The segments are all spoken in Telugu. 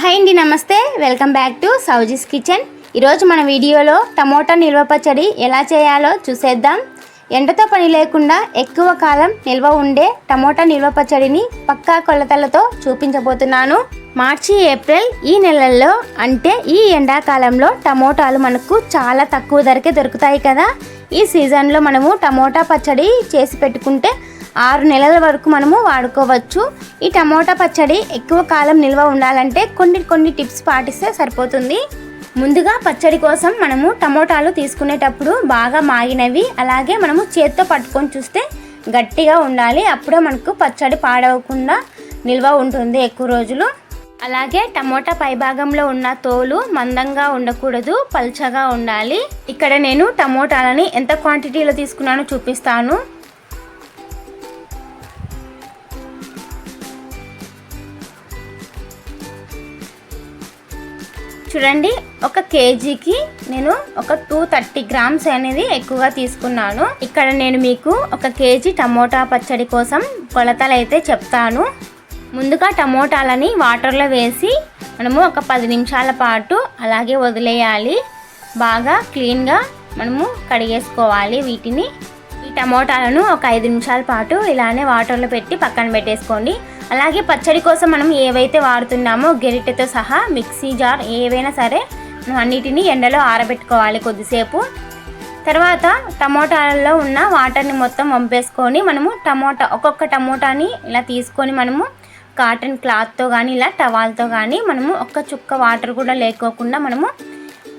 హాయ్ అండి నమస్తే. Welcome back to Sowji's kitchen. ఈరోజు మన వీడియోలో టమోటా నిల్వ పచ్చడి ఎలా చేయాలో చూసేద్దాం. ఎండతో పని లేకుండా ఎక్కువ కాలం నిల్వ ఉండే టమోటా నిల్వ పచ్చడిని పక్కా కొలతలతో చూపించబోతున్నాను. మార్చి ఏప్రిల్ ఈ నెలల్లో అంటే ఈ ఎండాకాలంలో టమోటాలు మనకు చాలా తక్కువ ధరకే దొరుకుతాయి కదా. ఈ సీజన్లో మనము టమోటా పచ్చడి చేసి పెట్టుకుంటే ఆరు నెలల వరకు మనము వాడుకోవచ్చు. ఈ టమోటా పచ్చడి ఎక్కువ కాలం నిల్వ ఉండాలంటే కొన్ని కొన్ని టిప్స్ పాటిస్తే సరిపోతుంది. ముందుగా పచ్చడి కోసం మనము టమోటాలు తీసుకునేటప్పుడు బాగా మాగినవి అలాగే మనము చేత్తో పట్టుకొని చూస్తే గట్టిగా ఉండాలి. అప్పుడే మనకు పచ్చడి పాడవకుండా నిల్వ ఉంటుంది ఎక్కువ రోజులు. అలాగే టమోటా పైభాగంలో ఉన్న తోలు మందంగా ఉండకూడదు పల్చగా ఉండాలి. ఇక్కడ నేను టమోటాలని ఎంత క్వాంటిటీలో తీసుకున్నానో చూపిస్తాను. చూడండి ఒక కేజీకి నేను ఒక టూ థర్టీ గ్రామ్స్ అనేది ఎక్కువగా తీసుకున్నాను. ఇక్కడ నేను మీకు ఒక కేజీ టమోటా పచ్చడి కోసం కొలతలు అయితే చెప్తాను. ముందుగా టమోటాలని వాటర్లో వేసి మనము ఒక పది నిమిషాల పాటు అలాగే వదిలేయాలి. బాగా క్లీన్గా మనము కడిగేసుకోవాలి వీటిని. టమోటాలను ఒక ఐదు నిమిషాల పాటు ఇలానే వాటర్లో పెట్టి పక్కన పెట్టేసుకోండి. అలాగే పచ్చడి కోసం మనం ఏవైతే వాడుతున్నామో గెరిటెతో సహా మిక్సీ జార్ ఏవైనా సరే అన్నిటిని ఎండలో ఆరబెట్టుకోవాలి కొద్దిసేపు. తర్వాత టమోటాలలో ఉన్న వాటర్ని మొత్తం వంపేసుకొని మనము టమోటా ఒక్కొక్క టమోటాని ఇలా తీసుకొని మనము కాటన్ క్లాత్తో కానీ ఇలా టవాల్తో కానీ మనము ఒక్క చుక్క వాటర్ కూడా లేకోకుండా మనము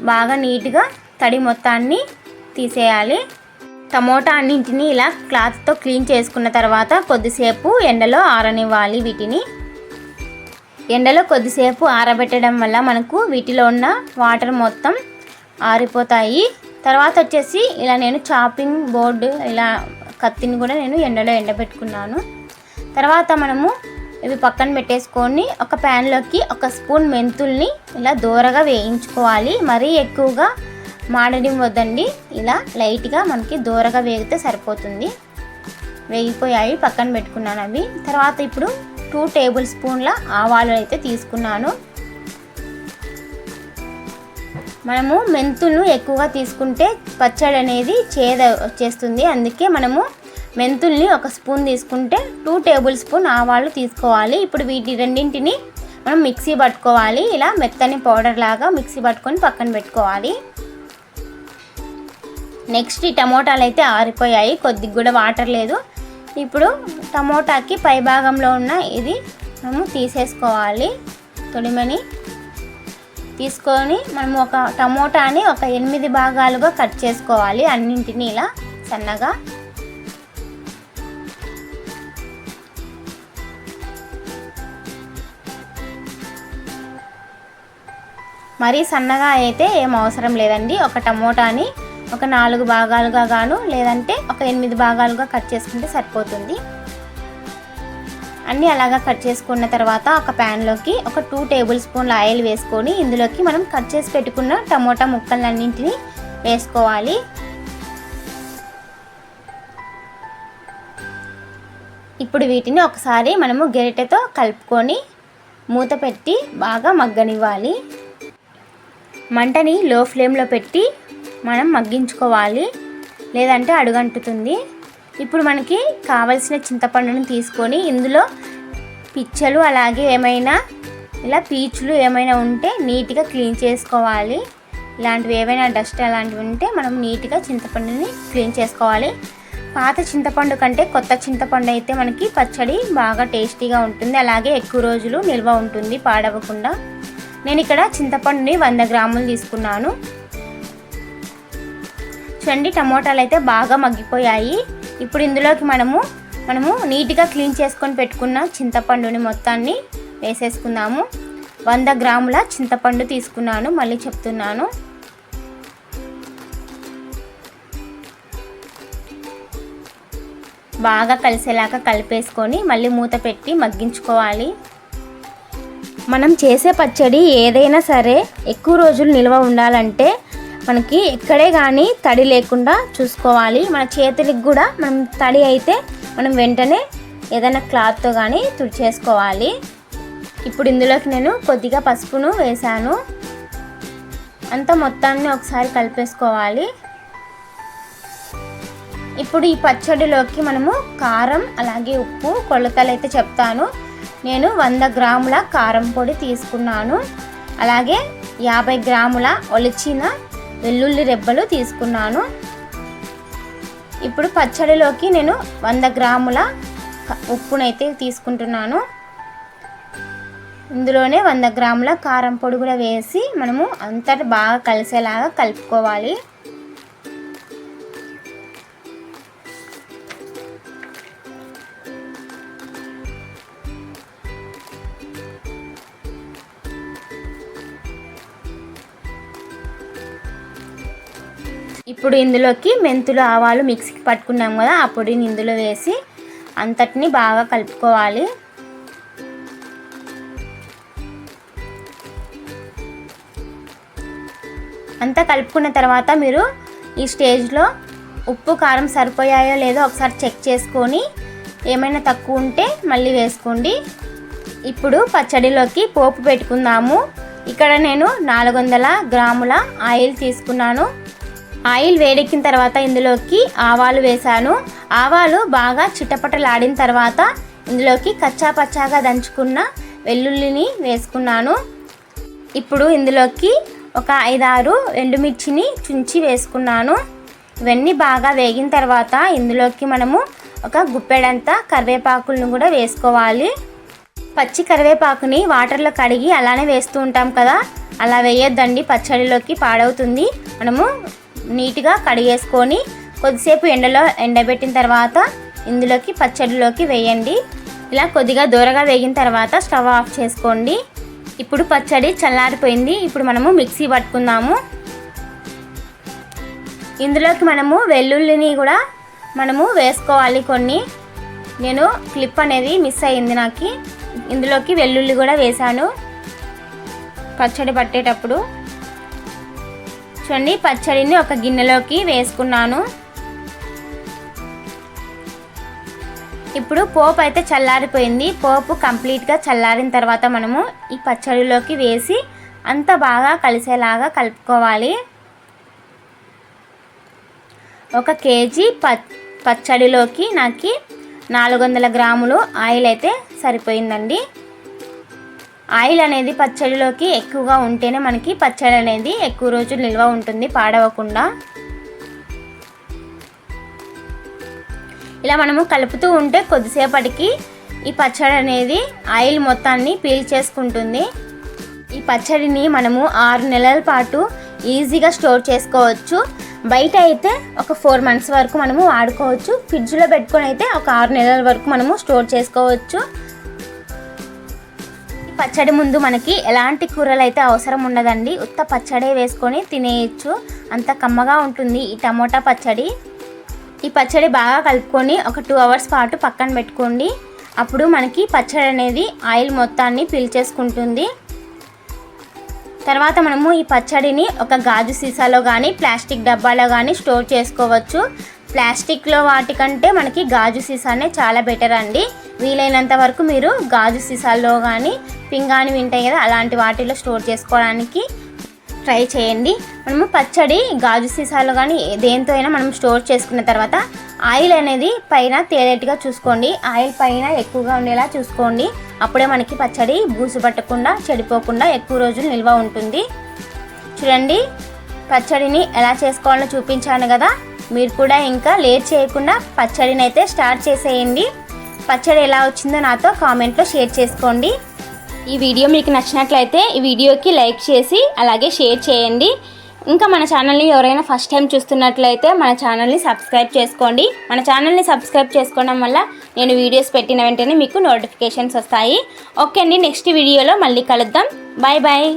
బాగా నీట్గా తడి మొత్తాన్ని తీసేయాలి. టమోటా అన్నింటిని ఇలా క్లాత్తో క్లీన్ చేసుకున్న తర్వాత కొద్దిసేపు ఎండలో ఆరనివ్వాలి వీటిని. ఎండలో కొద్దిసేపు ఆరబెట్టడం వల్ల మనకు వీటిలో ఉన్న వాటర్ మొత్తం ఆరిపోతాయి. తర్వాత వచ్చేసి ఇలా నేను చాపింగ్ బోర్డు ఇలా కత్తిని కూడా నేను ఎండలో ఎండబెట్టుకున్నాను. తర్వాత మనము ఇవి పక్కన పెట్టేసుకొని ఒక ప్యాన్లోకి ఒక స్పూన్ మెంతుల్ని ఇలా దూరగా వేయించుకోవాలి. మరీ ఎక్కువగా మాడడం వద్దండి. ఇలా లైట్గా మనకి దూరగా వేగితే సరిపోతుంది. వేగిపోయాయి పక్కన పెట్టుకున్నాను అవి. తర్వాత ఇప్పుడు టూ టేబుల్ స్పూన్ల ఆవాలు అయితే తీసుకున్నాను. మనము మెంతులను ఎక్కువగా తీసుకుంటే పచ్చడి అనేది చేద వచ్చేస్తుంది అందుకే మనము మెంతుల్ని ఒక స్పూన్ తీసుకుంటే టూ టేబుల్ స్పూన్ ఆవాలు తీసుకోవాలి. ఇప్పుడు వీటి రెండింటిని మనం మిక్సీ పట్టుకోవాలి. ఇలా మెత్తని పౌడర్ లాగా మిక్సీ పట్టుకొని పక్కన పెట్టుకోవాలి. నెక్స్ట్ ఈ టమోటాలు అయితే ఆరిపోయాయి కొద్దిగా కూడా వాటర్ లేదు. ఇప్పుడు టమోటాకి పై భాగంలో ఉన్న ఇది మనము తీసేసుకోవాలి. తొడిమని తీసుకొని మనము ఒక టమోటాని ఒక ఎనిమిది భాగాలుగా కట్ చేసుకోవాలి అన్నింటినీ ఇలా సన్నగా. మరీ సన్నగా అయితే ఏం అవసరం లేదండి. ఒక టమోటాని ఒక నాలుగు భాగాలుగా గాను లేదంటే ఒక ఎనిమిది భాగాలుగా కట్ చేసుకుంటే సరిపోతుంది. అన్నీ అలాగా కట్ చేసుకున్న తర్వాత ఒక ప్యాన్లోకి ఒక టూ టేబుల్ స్పూన్ల ఆయిల్ వేసుకొని ఇందులోకి మనం కట్ చేసి పెట్టుకున్న టమోటా ముక్కలన్నింటినీ వేసుకోవాలి. ఇప్పుడు వీటిని ఒకసారి మనము గెరిటెతో కలుపుకొని మూత పెట్టి బాగా మగ్గనివ్వాలి. మంటని లో ఫ్లేమ్లో పెట్టి మనం మగ్గించుకోవాలి. లేదంటే అడుగంటుతుంది. ఇప్పుడు మనకి కావలసిన చింతపండును తీసుకొని ఇందులో పిచ్చలు అలాగే ఏమైనా ఇలా పీచులు ఏమైనా ఉంటే నీట్గా క్లీన్ చేసుకోవాలి. ఇలాంటివి ఏమైనా డస్ట్ అలాంటివి ఉంటే మనం నీట్గా చింతపండుని క్లీన్ చేసుకోవాలి. పాత చింతపండు కంటే కొత్త చింతపండు అయితే మనకి పచ్చడి బాగా టేస్టీగా ఉంటుంది. అలాగే ఎక్కువ రోజులు నిల్వ ఉంటుంది పాడవకుండా. నేను ఇక్కడ చింతపండుని వంద గ్రాములు తీసుకున్నాను. చూడండి టమోటాలు అయితే బాగా మగ్గిపోయాయి. ఇప్పుడు ఇందులోకి మనము మనము నీట్గా క్లీన్ చేసుకొని పెట్టుకున్న చింతపండుని మొత్తాన్ని వేసేసుకుందాము. వంద గ్రాముల చింతపండు తీసుకున్నాను మళ్ళీ చెప్తున్నాను. బాగా కలిసేలాగా కలిపేసుకొని మళ్ళీ మూత పెట్టి మగ్గించుకోవాలి. మనం చేసే పచ్చడి ఏదైనా సరే ఎక్కువ రోజులు నిల్వ ఉండాలంటే మనకి ఎక్కడే కానీ తడి లేకుండా చూసుకోవాలి. మన చేతులకు కూడా మనం తడి అయితే మనం వెంటనే ఏదైనా క్లాత్తో కానీ తుడిచేసుకోవాలి. ఇప్పుడు ఇందులోకి నేను కొద్దిగా పసుపును వేశాను. అంతా మొత్తాన్ని ఒకసారి కలిపేసుకోవాలి. ఇప్పుడు ఈ పచ్చడిలోకి మనము కారం అలాగే ఉప్పు కొలతలు అయితే చెప్తాను. నేను వంద గ్రాముల కారం పొడి తీసుకున్నాను. అలాగే యాభై గ్రాముల ఒలిచిన వెల్లుల్లి రెబ్బలు తీసుకున్నాను. ఇప్పుడు పచ్చడిలోకి నేను వంద గ్రాముల ఉప్పునైతే తీసుకుంటున్నాను. ఇందులోనే వంద గ్రాముల కారం పొడి కూడా వేసి మనము అంతటి బాగా కలిసేలాగా కలుపుకోవాలి. ఇప్పుడు ఇందులోకి మెంతులు ఆవాలు మిక్సీకి పట్టుకున్నాం కదా ఆ పొడిని ఇందులో వేసి అంతటిని బాగా కలుపుకోవాలి. అంతా కలుపుకున్న తర్వాత మీరు ఈ స్టేజ్లో ఉప్పు కారం సరిపోయాయో లేదో ఒకసారి చెక్ చేసుకొని ఏమైనా తక్కువ ఉంటే మళ్ళీ వేసుకోండి. ఇప్పుడు పచ్చడిలోకి పోపు పెట్టుకుందాము. ఇక్కడ నేను నాలుగు వందల గ్రాముల ఆయిల్ తీసుకున్నాను. ఆయిల్ వేడెక్కిన తర్వాత ఇందులోకి ఆవాలు వేశాను. ఆవాలు బాగా చిట్టపట్టలాడిన తర్వాత ఇందులోకి కచ్చా పచ్చాగా దంచుకున్న వెల్లుల్లిని వేసుకున్నాను. ఇప్పుడు ఇందులోకి ఒక ఐదారు ఎండుమిర్చిని చుంచి వేసుకున్నాను. ఇవన్నీ బాగా వేగిన తర్వాత ఇందులోకి మనము ఒక గుప్పెడంతా కరివేపాకులను కూడా వేసుకోవాలి. పచ్చి కరివేపాకుని వాటర్లో కడిగి అలానే వేస్తూ ఉంటాం కదా. అలా వేయొద్దండి పచ్చడిలోకి పాడవుతుంది. మనము నీట్గా కడిగేసుకొని కొద్దిసేపు ఎండలో ఎండబెట్టిన తర్వాత ఇందులోకి పచ్చడిలోకి వేయండి. ఇలా కొద్దిగా దూరగా వేగిన తర్వాత స్టవ్ ఆఫ్ చేసుకోండి. ఇప్పుడు పచ్చడి చల్లారిపోయింది. ఇప్పుడు మనము మిక్సీ పట్టుకుందాము. ఇందులోకి మనము వెల్లుల్లిని కూడా మనము వేసుకోవాలి కొన్ని. నేను క్లిప్ అనేది మిస్ అయింది నాకు. ఇందులోకి వెల్లుల్లి కూడా వేశాను. పచ్చడి పట్టేటప్పుడు చూడండి పచ్చడిని ఒక గిన్నెలోకి వేసుకున్నాను. ఇప్పుడు పోపు అయితే చల్లారిపోయింది. పోపు కంప్లీట్గా చల్లారిన తర్వాత మనము ఈ పచ్చడిలోకి వేసి అంత బాగా కలిసేలాగా కలుపుకోవాలి. ఒక కేజీ ప పచ్చడిలోకి నాకు నాలుగు వందల గ్రాములు ఆయిల్ అయితే సరిపోయిందండి. ఆయిల్ అనేది పచ్చడిలోకి ఎక్కువగా ఉంటేనే మనకి పచ్చడి అనేది ఎక్కువ రోజులు నిల్వ ఉంటుంది పాడవకుండా. ఇలా మనము కలుపుతూ ఉంటే కొద్దిసేపటికి ఈ పచ్చడి అనేది ఆయిల్ మొత్తాన్ని పీల్ చేసుకుంటుంది. ఈ పచ్చడిని మనము ఆరు నెలల పాటు ఈజీగా స్టోర్ చేసుకోవచ్చు. బయట అయితే ఒక ఫోర్ మంత్స్ వరకు మనము వాడుకోవచ్చు. ఫ్రిడ్జ్లో పెట్టుకొని అయితే ఒక ఆరు నెలల వరకు మనము స్టోర్ చేసుకోవచ్చు. పచ్చడి ముందు మనకి ఎలాంటి కూరలు అయితే అవసరం ఉండదండి. ఉత్త పచ్చడే వేసుకొని తినేయచ్చు. అంత కమ్మగా ఉంటుంది ఈ టమోటా పచ్చడి. ఈ పచ్చడి బాగా కలుపుకొని ఒక టూ అవర్స్ పాటు పక్కన పెట్టుకోండి. అప్పుడు మనకి పచ్చడి అనేది ఆయిల్ మొత్తాన్ని పీల్చేసుకుంటుంది తర్వాత మనము ఈ పచ్చడిని ఒక గాజు సీసాలో కానీ ప్లాస్టిక్ డబ్బాలో కానీ స్టోర్ చేసుకోవచ్చు. ప్లాస్టిక్లో వాటికంటే మనకి గాజు సీసానే చాలా బెటర్ అండి. వీలైనంత వరకు మీరు గాజు సీసాల్లో కానీ పింగాణి వింటాయి కదా అలాంటి వాటిలో స్టోర్ చేసుకోవడానికి ట్రై చేయండి. మనము పచ్చడి గాజు సీసాలో కానీ దేంతో అయినా మనం స్టోర్ చేసుకున్న తర్వాత ఆయిల్ అనేది పైన తేలేట్టుగా చూసుకోండి. ఆయిల్ పైన ఎక్కువగా ఉండేలా చూసుకోండి. అప్పుడే మనకి పచ్చడి బూజు పట్టకుండా చెడిపోకుండా ఎక్కువ రోజులు నిల్వ ఉంటుంది. చూడండి పచ్చడిని ఎలా చేసుకోవాలో చూపించాను కదా. మీరు కూడా ఇంకా లేట్ చేయకుండా పచ్చడిని అయితే స్టార్ట్ చేసేయండి. పచ్చడి ఎలా వచ్చిందో నాతో కామెంట్లో షేర్ చేసుకోండి. ఈ వీడియో మీకు నచ్చినట్లయితే ఈ వీడియోకి లైక్ చేసి అలాగే షేర్ చేయండి. ఇంకా మన ఛానల్ని ఎవరైనా ఫస్ట్ టైం చూస్తున్నట్లయితే మన ఛానల్ని సబ్స్క్రైబ్ చేసుకోండి. మన ఛానల్ని సబ్స్క్రైబ్ చేసుకోవడం వల్ల నేను వీడియోస్ పెట్టిన వెంటనే మీకు నోటిఫికేషన్స్ వస్తాయి. ఓకే అండి నెక్స్ట్ వీడియోలో మళ్ళీ కలుద్దాం. Bye bye.